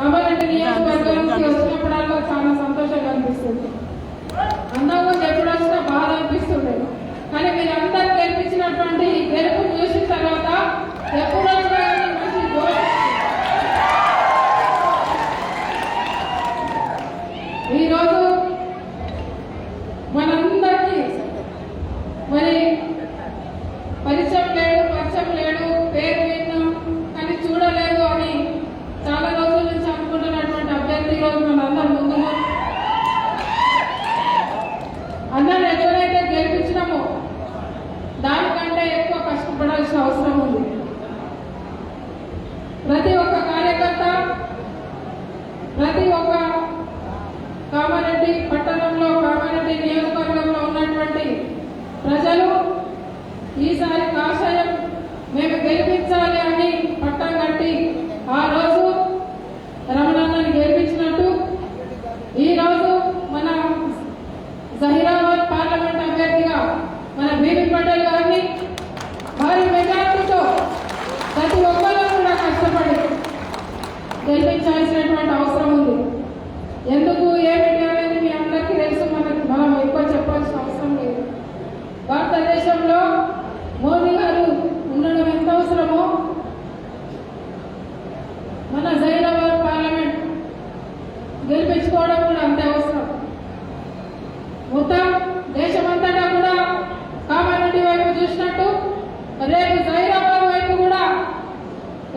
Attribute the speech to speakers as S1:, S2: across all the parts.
S1: తొందరగా కూర్చో.
S2: చాలా సంతోషంగా అనిపిస్తుంది. అందరూ ఎప్పుడు వచ్చినా బాధ అనిపిస్తుండే కానీ మీరందరూ గెలిపించినటువంటి గెలుపు చూసిన తర్వాత ఎప్పుడో బీబీ పటేల్ గారిని వారి మెజార్టీతో ప్రతి ఒక్కరూ కూడా కష్టపడి గెలిపించాల్సినటువంటి అవసరం ఉంది. ఎందుకు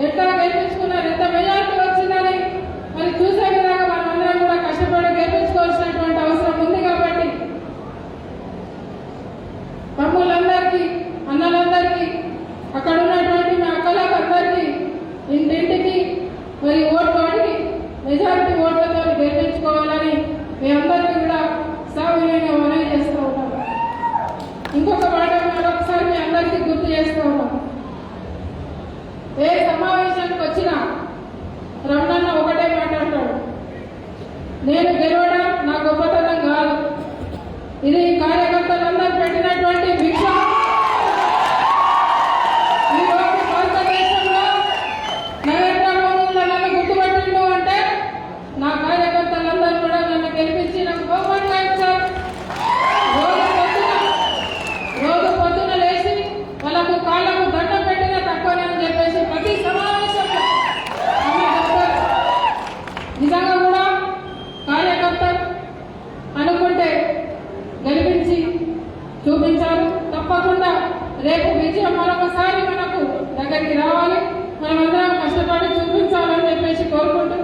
S2: Esta మరొకసారి మనకు దగ్గరికి రావాలి. మనమందరం కష్టపడి చూపించాలని చెప్పేసి కోరుకుంటూ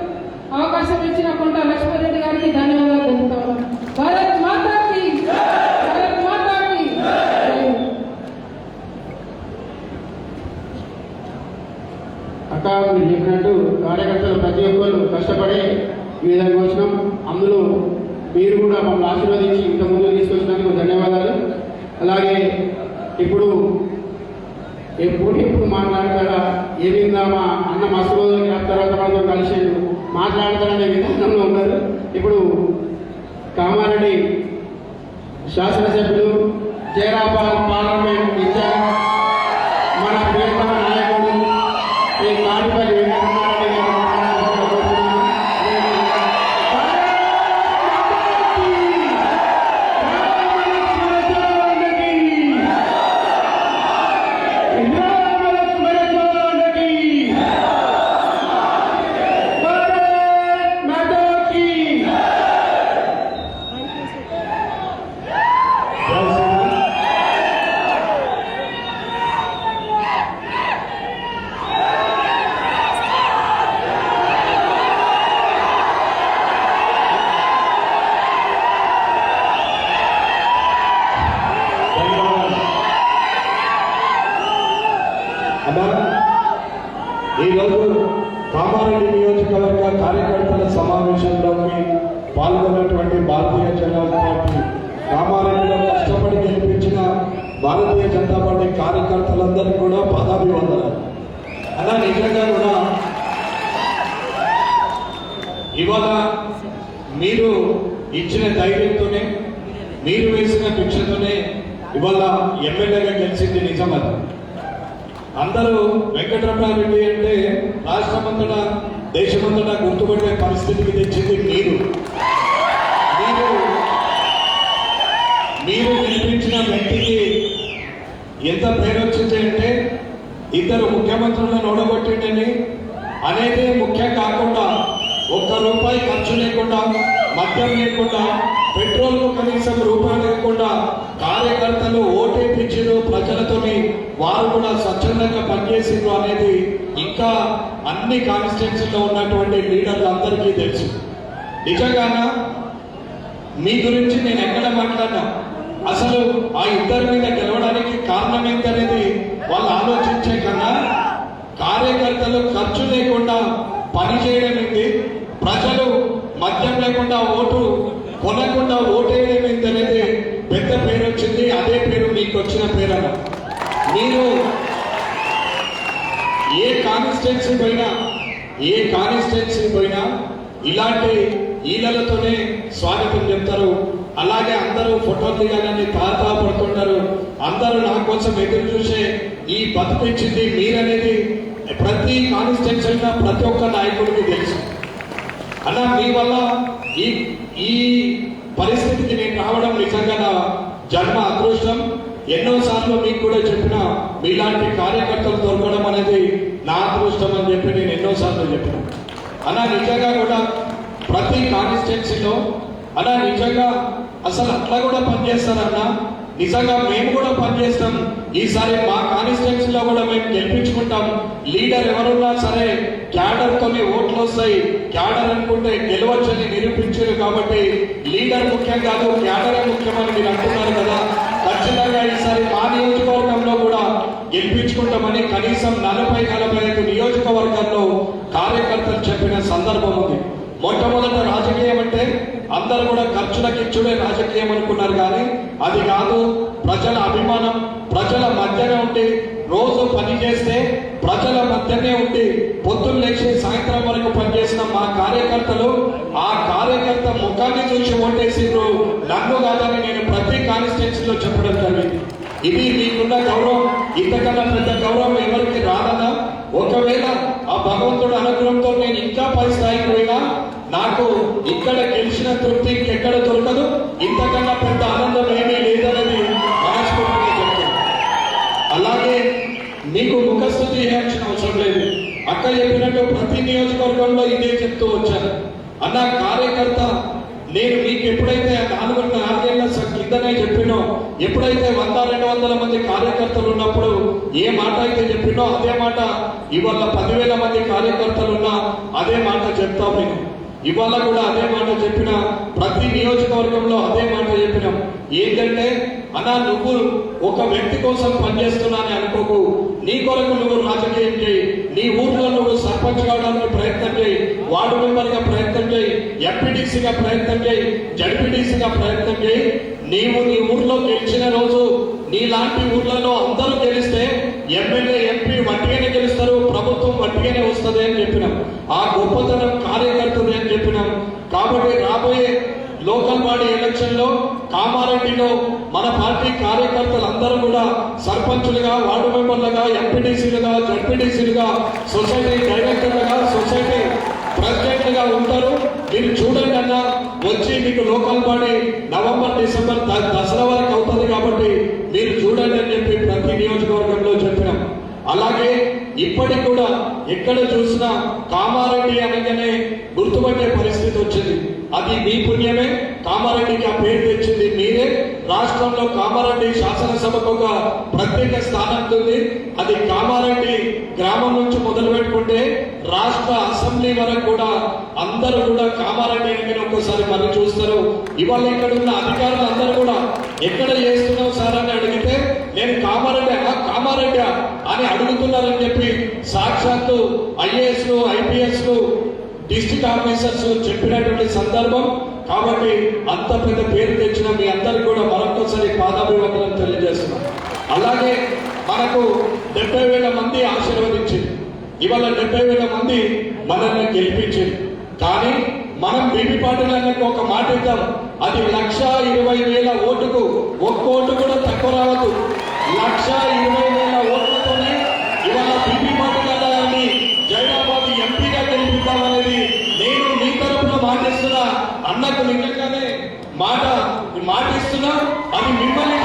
S2: అవకాశం ఇచ్చిన కొండ లక్ష్మీరెడ్డి గారికి ధన్యవాదాలు తెలుపుతాము భారత్ మాతాకి! భారత్
S3: చెప్పినట్టు కార్యకర్తలు ప్రతి ఒక్కరు కష్టపడే విధంగా వచ్చినాం అందులో మీరు కూడా మమ్మల్ని ఆశీర్వదించి ఇంత ముందు తీసుకొచ్చినందుకు ధన్యవాదాలు. అలాగే ఇప్పుడు ఎప్పుడు ఎప్పుడు మాట్లాడతాడా? ఏమిందామా అన్న మస్తు రోజులు తర్వాత మనతో కలిసాడు మాట్లాడతాడనే విధానంలో ఉన్నారు. ఇప్పుడు కామారెడ్డి శాసనసభ్యులు జయరాబాద్ పార్లమెంట్
S4: ఇచ్చారు ఇవాళ మీరు ఇచ్చిన ధైర్యంతోనే మీరు వేసిన భిక్షతోనే ఇవాళ ఎమ్మెల్యేగా గెలిచింది నిజామాబాద్ అందరూ వెంకటరమణారెడ్డి అంటే రాష్ట్రమంతటా దేశమంతటా గుర్తుపడే పరిస్థితికి తెచ్చింది మీరు. మీరు మీరు వినిపించిన వ్యక్తికి ఎంత ప్రేరొచ్చింది అంటే ఇద్దరు ముఖ్యమంత్రులను ఓడగొట్టేటని అనేది ముఖ్యం కాకుండా ఒక్క రూపాయి ఖర్చు లేకుండా మద్యం లేకుండా పెట్రోల్ కనీసం రూపాయి లేకుండా కార్యకర్తలు ఓటేపించారు ప్రజలతోని వారు కూడా స్వచ్ఛందంగా పనిచేసిండ్రు అనేది ఇంకా అన్ని కాన్స్టిట్యున్సీలో ఉన్నటువంటి లీడర్లందరికీ తెలుసు. నిజంగానా? మీ గురించి నేను ఎక్కడ మాట్లాడినా అసలు ఆ ఇద్దరి మీద గెలవడానికి కారణం ఏంటనేది వాళ్ళు ఆలోచించే కన్నా కార్యకర్తలు ఖర్చు లేకుండా పని చేయడం ఏంటి ప్రజలు మద్యం లేకుండా ఓటు కొనకుండా ఓటేయడం అనేది పెద్ద పేరు వచ్చింది అదే పేరు మీకు వచ్చిన పేరన. మీరు ఏ కాన్స్టిట్యున్సీ పోయినా ఏ కాన్స్టిట్యున్సీ పోయినా ఇలాంటి ఈలలతోనే స్వాగతం చెప్తారు. అలాగే అందరూ ఫోటో దిగాలని తాతా పడుతుంటారు అందరూ నా కోసం ఎదురు చూసే ఈ బతికించింది మీరనేది ప్రతి కాన్స్టిట్యున్సీలో ప్రతి ఒక్క నాయకుడికి తెలుసు. అలా మీ వల్ల ఈ ఈ పరిస్థితికి నేను రావడం నిజంగా నా జన్మ అదృష్టం. ఎన్నోసార్లు మీకు కూడా చెప్పిన మీలాంటి కార్యకర్తలు దొరకడం అనేది నా అదృష్టం అని చెప్పి నేను ఎన్నోసార్లు చెప్పిన. అలా నిజంగా కూడా ప్రతి కాన్స్టిట్యున్సీలో అలా నిజంగా అసలు అట్లా కూడా పనిచేస్తారన్నా? నిజంగా మేము కూడా పనిచేస్తాం. ఈసారి మా కాన్స్టిట్యున్సీలో కూడా మేము గెలిపించుకుంటాం. లీడర్ ఎవరున్నా సరే క్యాడర్ తోనే ఓట్లు వస్తాయి క్యాడర్ అనుకుంటే గెలవచ్చని నిరూపించారు కాబట్టి లీడర్ ముఖ్యం కాదు క్యాడరే ముఖ్యమని మీరు అంటున్నారు కదా. ఖచ్చితంగా ఈసారి మా నియోజకవర్గంలో కూడా గెలిపించుకుంటామని కనీసం నలభై నలభై ఐదు నియోజకవర్గాల్లో కార్యకర్తలు చెప్పిన సందర్భం ఉంది. మొట్టమొదట రాజకీయం అంటే అందరూ కూడా ఖర్చుల కిచ్చుడే రాజకీయం అనుకున్నారు కానీ అది కాదు. ప్రజల అభిమానం ప్రజల మధ్యనే ఉంటే రోజు పని చేస్తే ప్రజల మధ్యనే ఉండి పొద్దున్న లేచి సాయంత్రం వరకు పనిచేసిన మా కార్యకర్తలు ఆ కార్యకర్త ముఖాన్ని చూసి ఓటేసిండ్రు. నన్ను కాదని నేను ప్రతి కాన్స్టిట్యున్సీలో చెప్పడం జరిగింది. ఇది మీకున్న గౌరవం ఇంతకన్నా పెద్ద గౌరవం ఎవరికి రాదనా ఒకవేళ ఆ భగవంతుడు అనుగ్రహంతో నేను ఇంకా పై స్థాయికి పోయినా నాకు ఇక్కడ చెప్పినట్టు ప్రతి నియోజకవర్గంలో ఇదే చెప్తూ వచ్చాను అన్న కార్యకర్త నేను మీకు ఎప్పుడైతే నాలుగు నాలుగేళ్ళ కిందనే చెప్పినో ఎప్పుడైతే వంద రెండు వందల మంది కార్యకర్తలు ఉన్నప్పుడు ఏ మాట అయితే చెప్పినో అదే మాట ఇవాళ పదివేల మంది కార్యకర్తలు ఉన్నా అదే మాట చెప్తాం నేను ఇవాళ కూడా అదే మాట చెప్పిన ప్రతి నియోజకవర్గంలో అదే మాట చెప్పినాం. ఏంటంటే అన్నా నువ్వు ఒక వ్యక్తి కోసం పనిచేస్తున్నానని అనుకోకు. నీ కొరకు నువ్వు రాజకీయం చేయి. నీ ఊర్లో నువ్వు సర్పంచ్ కావడానికి ప్రయత్నం చేయి. వార్డు మెంబర్గా ప్రయత్నం చేయి. ఎంపీటీసీగా ప్రయత్నం చేయి. జడ్పీటీసీగా ప్రయత్నం చేయి. నీవు నీ ఊర్లో గెలిచిన రోజు నీలాంటి ఊర్లలో అందరూ గెలిస్తే ఎమ్మెల్యే ఎంపీ వట్టిగానే గెలుస్తారు. ప్రభుత్వం వట్టిగానే వస్తుంది అని చెప్పినాం. ఆ గొప్పతనం కార్యకర్తది అని చెప్పినాం. కాబట్టి రాబోయే లోకల్ బాడీ ఎలక్షన్లో కామారెడ్డిలో మన పార్టీ కార్యకర్తలు అందరూ కూడా సర్పంచులుగా వార్డు మెంబర్లుగా ఎంపీటీసీలుగా జడ్పీటీసీలుగా సొసైటీ డైరెక్టర్లుగా సొసైటీ ప్రెసిడెంట్లుగా ఉంటారు. మీరు చూడండి అన్న వచ్చి మీకు local body November December Dasara వరకు అవుతుంది కాబట్టి మీరు చూడండి అని చెప్పి ప్రతి నియోజకవర్గంలో చెప్పినాం. అలాగే ఇప్పటికి కూడా ఎక్కడ చూసినా కామారెడ్డి అనగానే గుర్తుపట్టే పరిస్థితి వచ్చింది. అది మీ పుణ్యమే. కామారెడ్డికి ఆ పేరు తెచ్చింది మీరే. రాష్ట్రంలో కామారెడ్డి శాసనసభకు ఒక ప్రత్యేక స్థానం ఉంది. అది కామారెడ్డి గ్రామం నుంచి మొదలు పెట్టుకుంటే రాష్ట్ర అసెంబ్లీ వరకు కూడా అందరూ కూడా కామారెడ్డి అని ఒక్కోసారి మరి చూస్తారు. ఇవాళ ఇక్కడ ఉన్న అధికారులు అందరూ కూడా ఎక్కడ చేస్తున్నావు సార్ అని అడిగితే నేను కామారెడ్డి ఆ కామారెడ్డి అని అడుగుతున్నారని చెప్పి సాక్షాత్తు ఐఏఎస్ ఐపీఎస్లు ఐపీఎస్ డిస్ట్రిక్ట్ ఆఫీసర్స్ చెప్పినటువంటి సందర్భం కాబట్టి అంత పెద్ద పేరు తెచ్చిన మీ అందరికి కూడా మరొకసారి పాదాభివందనం తెలియజేస్తున్నాం. అలాగే మనకు డెబ్బై వేల మంది ఆశీర్వదించింది. ఇవాళ డెబ్బై వేల మంది మనల్ని గెలిపించింది. కానీ మనం బీపీ పార్టీలకు ఒక మాట ఇద్దాం. అది లక్ష ఇరవై వేల ఓటుకు ఒక్క ఓటు కూడా తక్కువ రావద్దు. లక్ష ఇరవై వేల ఓట్లతోనే అన్న కాపాడాలనేది నేను మీ తరఫున మాటిస్తున్నా. అన్నకు నిజంగానే మాట మాటిస్తున్నా అది మిమ్మల్ని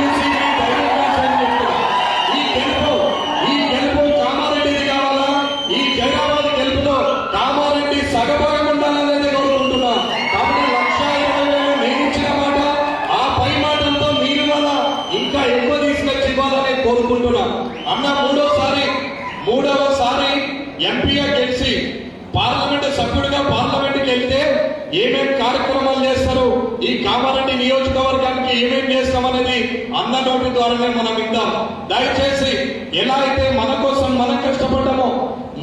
S4: కార్యక్రమాలు చేస్తారు? ఈ కామారెడ్డి నియోజకవర్గానికి ఏమేం చేస్తామనేది అన్న నోటి ద్వారానే మనం విందాం. దయచేసి ఎలా అయితే మన కోసం మనం కష్టపడ్డామో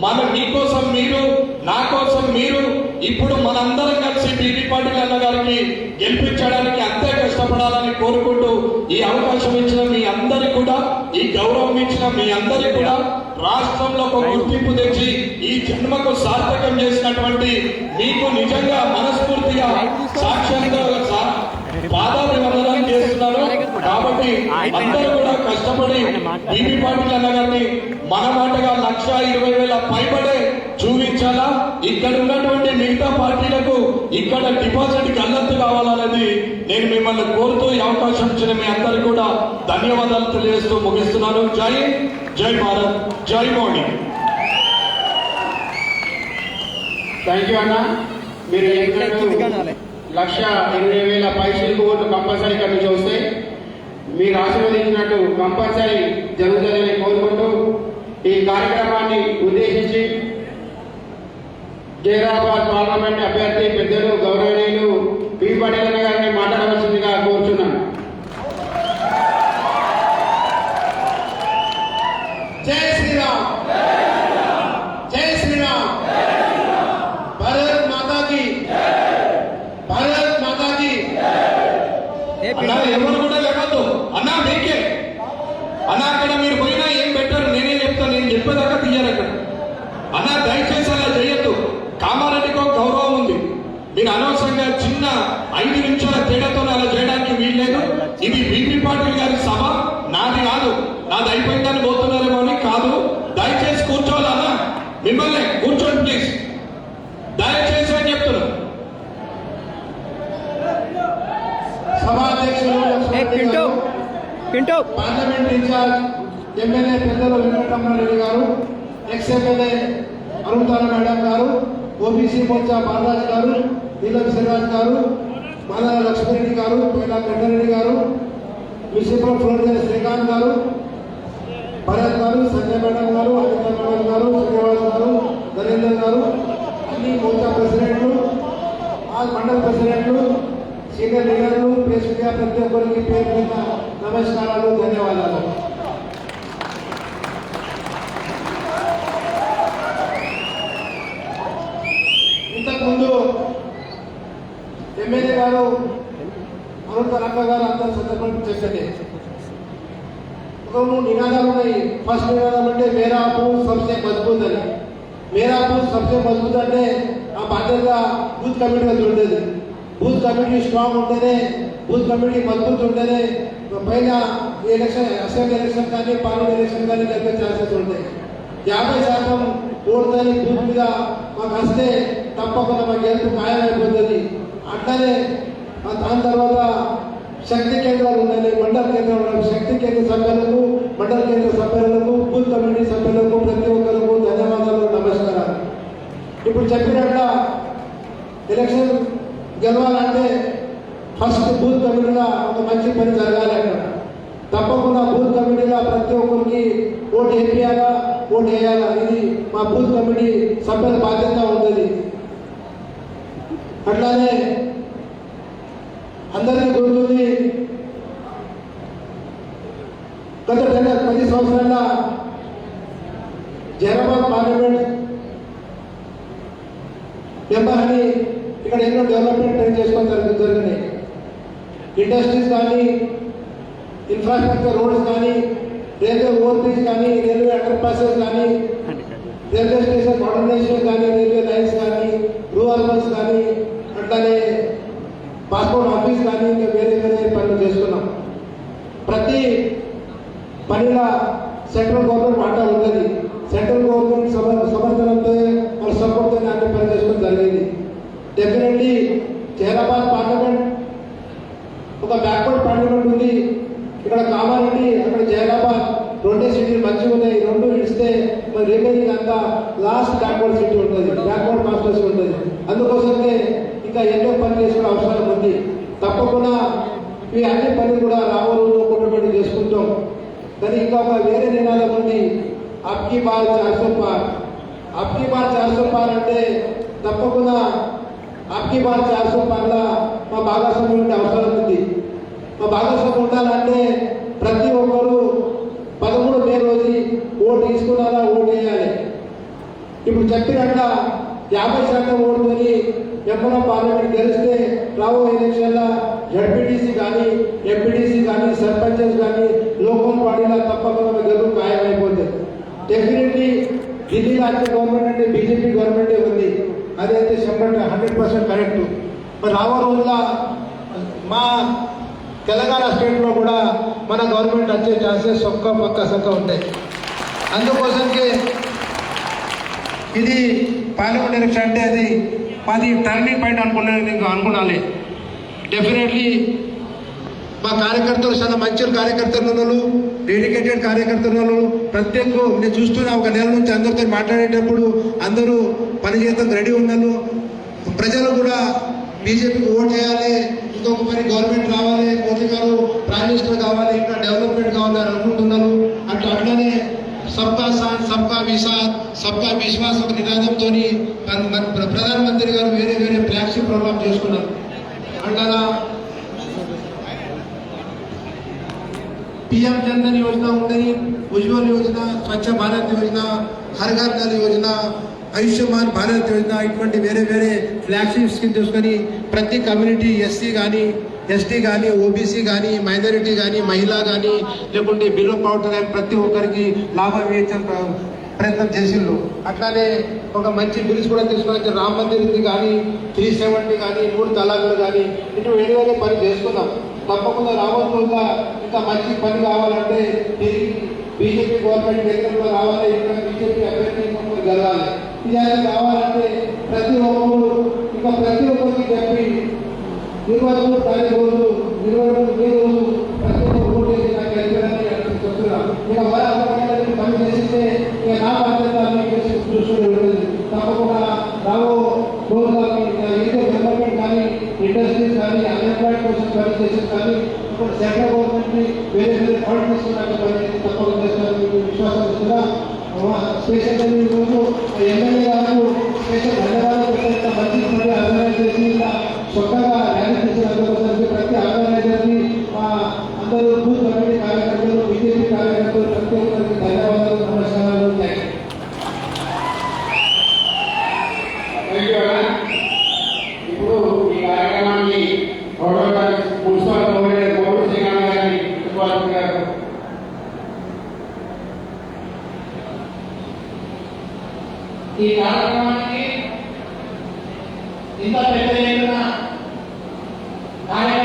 S4: మన మీకోసం మీరు నా కోసం మీరు ఇప్పుడు మనందరం కలిసి బీబీ పాటిల్ అన్న గారికి గెలిపించడానికి అంతే కష్టపడాలని కోరుకుంటూ ఈ అవకాశం ఇచ్చిన మీ అందరికి కూడా ఈ గౌరవం ఇచ్చిన మీ అందరికి కూడా రాష్ట్రంలో ఒక గుర్తింపు తెచ్చి ఈ జన్మకు సార్థకం చేసినటువంటి మీకు నిజంగా మనస్ఫూర్తిగా సాక్ష్యంగా సా- పాదాభివందనం చేస్తున్నాను కాబట్టి అందరూ కూడా కష్టపడి బీబీ పాటిల్ అన్న గారిని మన మాటగా లక్ష ఇరవై వేల పైబడే చూపించాలా? ఇక్కడ ఉన్నటువంటి మిగతా పార్టీలకు ఇక్కడ డిపాజిట్ గల్లత్తు కావాలనేది నేను మిమ్మల్ని కోరుతూ ఈ అవకాశం ఇచ్చిన మీ అందరికీ కూడా ధన్యవాదాలు తెలియజేస్తూ ముగిస్తున్నాను. జై జై భారత్ జై మోడీ.
S3: థ్యాంక్ యూ అన్న. మీరు లక్ష ఇరవై వేల పైసలకు ఓట్లు కంపల్సరీ ఇక్కడ నుంచి వస్తాయి మీరు ఆశీర్వదించినట్టు కంపల్సరీ జరుగుతుందని కోరుకుంటూ ఈ కార్యక్రమాన్ని ఉద్దేశించి జైరాబాద్ పార్లమెంట్ అభ్యర్థి పెద్దలు గౌరవనీయులు పి పటేల్ గారిని మాట్లాడవలసింది కోరుచున్నాను
S1: జై శ్రీరామ్ జై శ్రీరామ్ భారత్ మాతా की భారత్ మాతా की
S4: అన్నా ఎవరు కూడా లేవద్దు అన్నా మీకే అన్నా అక్కడ మీరు పోయినా ఏం పెట్టారు నేనే చెప్తాను నేను చెప్పేదాకా తీయాలి అక్కడ అన్నా దయచేసి అలా చేయొద్దు కామారెడ్డికి ఒక గౌరవం ఉంది మీరు అనవసరంగా చిన్న ఐదు నిమిషాల తేడాతో అలా చేయడానికి వీల్లేదు ఇది బీపీ పాటిల్ గారి సభ నాది కాదు నాది అయిపోయిందని పోతున్నారేమో అని కాదు దయచేసి కూర్చోవాలన్నా మిమ్మల్ని కూర్చోండి ప్లీజ్ దయచేసి అని చెప్తున్నాను
S1: సభాధ్యక్షులు
S5: Pinto Pinto.
S1: Parliament incharge MLA పెద్దలు వెంకటరమణారెడ్డి గారు ఎక్స్ ఎమ్మెల్యే మేడం గారు ఓబీసీ మోర్చా బాలరాజు గారు నీలం శ్రీరాజ్ గారు మాదాల లక్ష్మీరెడ్డి గారు పేలా వెంకటరెడ్డి గారు మున్సిపల్ ఫ్లోర్ శ్రీకాంత్ గారు భరత్ గారు సంజయ్ మేడం గారు అనిత మేడం గారు శ్రీనివాస్ గారు నరేందర్ గారు అన్ని మోర్చా ప్రెసిడెంట్లు ఆ మండల ప్రెసిడెంట్లు సీనియర్ లీడర్లు ప్రెస్ మీడియా ప్రతి ఒక్కరికి పేరు మీద నమస్కారాలు ధన్యవాదాలు. ఇంతకుముందు ఎమ్మెల్యే గారు అనంత రంగ గారు అంత సందర్భం చెప్పండి ఒక మూడు నినాదాలు ఉన్నాయి. ఫస్ట్ నినాదం అంటే మేరా బూత్ సబ్సే మజబూత్ అని మేరా బూత్ సబ్సే మజబూత్ అంటే ఆ బాధ్యత బూత్ కమిటీగా చూడలేదు బూత్ కమిటీ స్ట్రాంగ్ ఉంటేనే బూత్ కమిటీ మజబూత్ ఉంటేనే పైన ఎలక్షన్ అసెంబ్లీ ఎలక్షన్ కానీ పార్లమెంట్ ఎలక్షన్ కానీ జరిగే ఛాన్సెస్ ఉంటాయి. యాభై శాతం ఓటుదని బూత్ మీద మాకు వస్తే తప్పకుండా మాకు గెలుపు ఖాయమైపోతుంది. అట్లనే దాని తర్వాత శక్తి కేంద్రాలు ఉన్నాయి మండల కేంద్రాలు శక్తి కేంద్ర సభ్యులకు మండల కేంద్ర సభ్యులకు బూత్ కమిటీ సభ్యులకు ప్రతి ఒక్కరికి ధన్యవాదాలు నమస్కారాలు. ఇప్పుడు చెప్పినట్ల ఎలక్షన్ గెలవాలంటే ఫస్ట్ బూత్ కమిటీగా ఒక మంచి పని జరగాలి అక్కడ. తప్పకుండా బూత్ కమిటీగా ప్రతి ఒక్కరికి ఓటు వేయాలా ఓటు వేయాలా? ఇది మా బూత్ కమిటీ సభ్యుల బాధ్యత ఉంటుంది. అట్లానే అందరికీ గుర్తుంది గత రెండు పది సంవత్సరాల జైరాబాద్ పార్లమెంట్ మెంబర్ అని ఇక్కడ ఎన్నో డెవలప్మెంట్ ట్రై చేసుకోవడం జరిగింది జరిగినాయి ఇండస్ట్రీస్ కానీ ఇన్ఫ్రాస్ట్రక్చర్ రోడ్స్ కానీ రైల్వే ఓవర్బ్రిడ్జ్ కానీ రైల్వే అండర్ పాసెస్ కానీ రైల్వే స్టేషన్ మోడర్నైజేషన్ కానీ రైల్వే లైన్స్ కానీ రూరల్ బస్ కానీ అట్లానే పాస్పోర్ట్ ఆఫీస్ కానీ ఇంకా వేరే వేరే పనులు చేస్తున్నాం. ప్రతి పనిలా సెంట్రల్ గవర్నమెంట్ వాటా ఉన్నది సెంట్రల్ గవర్నమెంట్ సమ సమర్థనంతో వాళ్ళ సపోర్ట్తో అన్ని పని చేసుకోవడం జరిగింది డెఫినెట్లీ జైరాబాద్ పార్లమెంట్ ఒక బ్యాక్వర్డ్ పార్లమెంట్ ఉంది ఇక్కడ కామారెడ్డి అక్కడ జైరాబాద్ రెండే సిటీలు మంచిగా ఉన్నాయి రెండు ఇస్తే మరి రిమైనింగ్ అంతా లాస్ట్ బ్యాక్వర్డ్ సిటీ ఉంటుంది బ్యాక్వర్డ్ మాస్టర్స్ ఉంటుంది అందుకోసమే ఇంకా ఎన్నో పనులు చేసుకునే అవసరం ఉంది తప్పకుండా ఈ అన్ని పనులు కూడా రాబో రోజు ఒకటి చేసుకుంటాం కానీ వేరే నినాదం ఉంది అప్కి బార్ చార్సో పార్ అప్కి బార్ చార్సో పార్ అంటే తప్పకుండా అప్కి బార్ చార్సో మా భాగస్వామ్యం ఉండే అవసరం ఉంది. మా భాగస్వామ్యం ఉండాలంటే ప్రతి ఒక్కరు పదమూడు మే రోజు ఓటు తీసుకున్నారా ఓటు వేయాలి. ఇప్పుడు చెప్పినట్ట యాభై శాతం ఓటుకొని ఎప్పుడో పార్లమెంట్ గెలిస్తే రాబోయే ఎలక్షన్ల జడ్పీటీసీ కానీ ఎంపీటీసీ డెఫినెట్లీ ఢిల్లీ రాష్ట్ర గవర్నమెంట్ అంటే బీజేపీ గవర్నమెంటే ఉంది. అదైతే సెంబర్ హండ్రెడ్ పర్సెంట్ కరెక్ట్. మరి రాబో రోజుల మా తెలంగాణ స్టేట్లో కూడా మన గవర్నమెంట్ వచ్చే ఛాన్సెస్ ఒక్క పక్క సక్క ఉంటాయి. అందుకోసంకే ఇది పార్లమెంట్ ఎలక్షన్ అంటే అది మాది టర్నింగ్ పాయింట్ అనుకున్నాను నేను అనుకున్నాను డెఫినెట్లీ మా కార్యకర్తలు చాలా మంచి కార్యకర్తలు ఉన్నారు. డెడికేటెడ్ కార్యకర్తలు ఉన్నారు ప్రత్యేక నేను చూస్తున్నా ఒక నెల నుంచి అందరితో మాట్లాడేటప్పుడు అందరూ పనిచేయడానికి రెడీ ఉన్నారు ప్రజలు కూడా బీజేపీకి ఓట్ చేయాలి ఇంకొక మరి గవర్నమెంట్ రావాలి మోదీ గారు ప్రైమ్ మినిస్టర్ కావాలి ఇంకా డెవలప్మెంట్ కావాలి అని అనుకుంటున్నారు అట్లా అట్లనే సబ్కా సాత్ సబ్కా విశా సబ్కా విశ్వాస్ ఒక నినాదంతో ప్రధానమంత్రి గారు వేరే వేరే ఫ్లాగ్షిప్ ప్రోగ్రామ్ చేసుకున్నారు. అంటారా? पीएम जनधन योजना ఉండని ఉజ్వల్ యోజన స్వచ్ఛ భారత్ యోజన హర్ ఘర్ నల్ యోజన ఆయుష్మాన్ భారత్ యోజన ఇటువంటి వేరే వేరే ఫ్లాగ్షిప్ స్కీమ్ తీసుకొని ప్రతి కమ్యూనిటీ ఎస్సీ కానీ ఎస్టీ కానీ ఓబీసీ కానీ మైనారిటీ కానీ మహిళ కానీ లేకుంటే బిలో పౌటర్ కానీ ప్రతి ఒక్కరికి లాభం ఇచ్చే ప్రయత్నం చేసిండ్రు అట్లానే ఒక మంచి బిల్స్ కూడా తీసుకొని రామ్ మందిర్ కానీ త్రీ సెవెంటీ కానీ మూడు తలాకులు కానీ ఇటు వేరే వేరే పని చేసుకుందాం తప్పకుండా రాబోతున్నా ఇంకా మంచి పని కావాలంటే బీజేపీ గవర్నమెంట్ కేంద్రంలో రావాలి. ఇంకా బీజేపీ అభ్యర్థి ఇంకొకరు గెలవాలి. ఇలాంటి కావాలంటే ప్రతి ఒక్కరు ఇంకా ప్రతి ఒక్కరికి చెప్పి నిర్వహణ పది రోజులు నిర్వహణ ఏ రోజు ప్రతి ఒక్కరు ఓటు నాకు గెలిచారని చెప్తున్నాను ఇక వారి అవకాశాలను పని చేస్తే ఇక నా బాధ్యత మీకు దృష్టిలో ఉండదు తప్పకుండా రాబో రోజుల్లో ఇంకా ఏదో డెవలప్మెంట్ కానీ ఇండస్ట్రీస్ కానీ అన్ఎంప్లాయిడ్ కోసం పనిచేసిన కానీ ఇప్పుడు సెంట్రల్ గవర్నమెంట్ని వేరే వేరే ఫండ్ తీసుకున్నాక పనిచేసి తప్పకుండా చేస్తారని మీకు విశ్వాసం ఇస్తున్నా స్పెషల్ ఈరోజు ఎమ్మెల్యే గారు స్పెషల్ ధన్యవాదాలు పెట్టేంత మంచి పని ఆర్గనైజ్ చేసి ఇలా చొక్కగా ర్యాలీ చేసినందుకోసం ప్రతి ఆర్గనైజర్ని మా అందరూ బూత్ కమిటీ కార్యకర్తలు బీజేపీ కార్యకర్తలు ప్రతి ఒక్కరికి ధన్యవాదాలు నమస్కారాలు థ్యాంక్ యూ
S3: థ్యాంక్ యూ అన్న. ఇప్పుడు ఈ కార్యక్రమాన్ని గౌరవ మున్సిపల్ కమిషనర్ గౌరవ శ్రీకాంత్ గారిని ఇవ్వాల్సిందిగా
S6: ఈ కార్యక్రమానికి ఇంత పెద్ద ఎత్తున కార్యకర్తలు తరలి